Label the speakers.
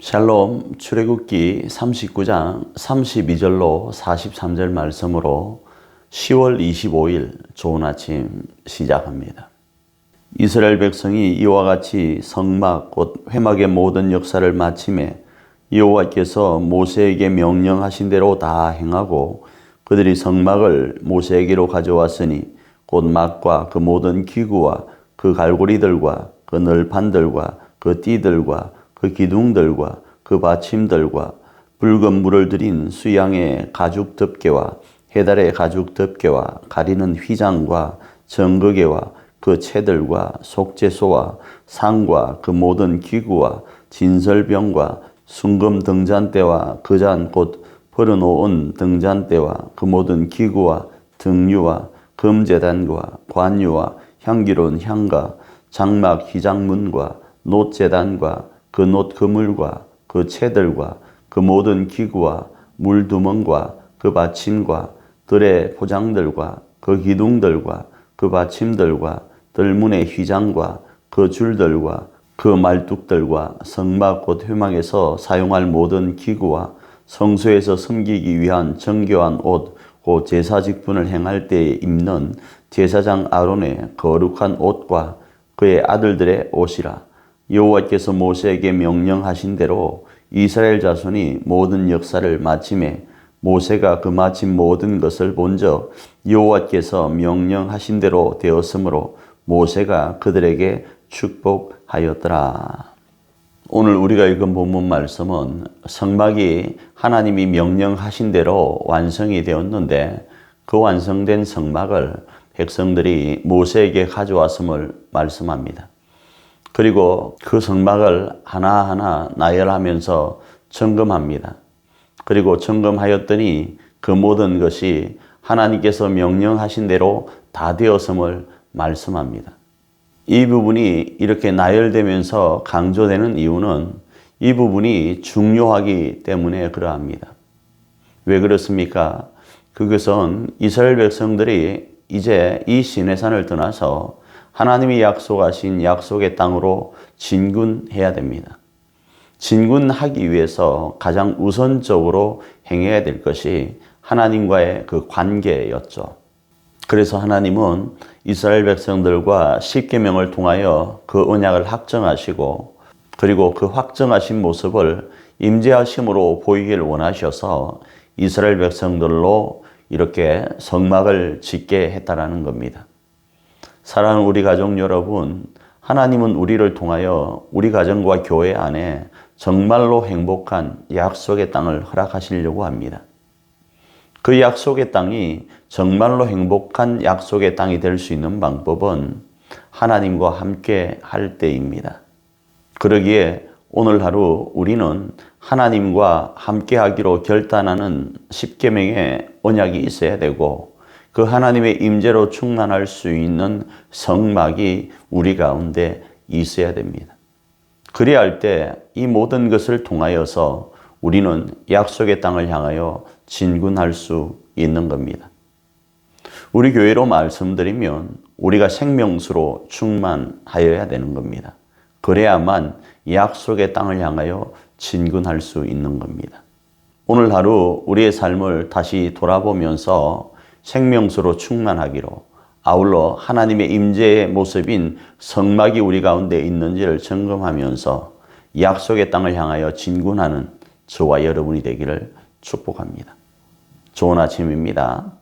Speaker 1: 샬롬 출애굽기 39장 32절로 43절 말씀으로 10월 25일 좋은 아침 시작합니다. 이스라엘 백성이 이와 같이 성막 곧 회막의 모든 역사를 마침에 여호와께서 모세에게 명령하신 대로 다 행하고 그들이 성막을 모세에게로 가져왔으니 곧 막과 그 모든 기구와 그 갈고리들과 그 널판들과 그 띠들과 그 기둥들과 그 받침들과 붉은 물을 들인 수양의 가죽 덮개와 해달의 가죽 덮개와 가리는 휘장과 정거개와 그 채들과 속죄소와 상과 그 모든 기구와 진설병과 순금 등잔대와 그 잔 곧 벌어놓은 등잔대와 그 모든 기구와 등유와 금재단과 관유와 향기로운 향과 장막 휘장문과 놋재단과 그놋 그물과 그 채들과 그 모든 기구와 물두멍과 그 받침과 들의 포장들과 그 기둥들과 그 받침들과 들문의 휘장과 그 줄들과 그 말뚝들과 성막 곧 회막에서 사용할 모든 기구와 성소에서 섬기기 위한 정교한 옷, 곧 제사 직분을 행할 때에 입는 제사장 아론의 거룩한 옷과 그의 아들들의 옷이라. 여호와께서 모세에게 명령하신 대로 이스라엘 자손이 모든 역사를 마침에 모세가 그 마친 모든 것을 본적 여호와께서 명령하신 대로 되었으므로 모세가 그들에게 축복하였더라. 오늘 우리가 읽은 본문 말씀은 성막이 하나님이 명령하신 대로 완성이 되었는데 그 완성된 성막을 백성들이 모세에게 가져왔음을 말씀합니다. 그리고 그 성막을 하나하나 나열하면서 점검합니다. 그리고 점검하였더니 그 모든 것이 하나님께서 명령하신 대로 다 되었음을 말씀합니다. 이 부분이 이렇게 나열되면서 강조되는 이유는 이 부분이 중요하기 때문에 그러합니다. 왜 그렇습니까? 그것은 이스라엘 백성들이 이제 이 시내산을 떠나서 하나님이 약속하신 약속의 땅으로 진군해야 됩니다. 진군하기 위해서 가장 우선적으로 행해야 될 것이 하나님과의 그 관계였죠. 그래서 하나님은 이스라엘 백성들과 십계명을 통하여 그 언약을 확정하시고 그리고 그 확정하신 모습을 임재하심으로 보이기를 원하셔서 이스라엘 백성들로 이렇게 성막을 짓게 했다라는 겁니다. 사랑하는 우리 가족 여러분, 하나님은 우리를 통하여 우리 가정과 교회 안에 정말로 행복한 약속의 땅을 허락하시려고 합니다. 그 약속의 땅이 정말로 행복한 약속의 땅이 될 수 있는 방법은 하나님과 함께 할 때입니다. 그러기에 오늘 하루 우리는 하나님과 함께 하기로 결단하는 십계명의 언약이 있어야 되고 그 하나님의 임재로 충만할 수 있는 성막이 우리 가운데 있어야 됩니다. 그래야 할 때 이 모든 것을 통하여서 우리는 약속의 땅을 향하여 진군할 수 있는 겁니다. 우리 교회로 말씀드리면 우리가 생명수로 충만하여야 되는 겁니다. 그래야만 약속의 땅을 향하여 진군할 수 있는 겁니다. 오늘 하루 우리의 삶을 다시 돌아보면서 생명수로 충만하기로 아울러 하나님의 임재의 모습인 성막이 우리 가운데 있는지를 점검하면서 약속의 땅을 향하여 진군하는 저와 여러분이 되기를 축복합니다. 좋은 아침입니다.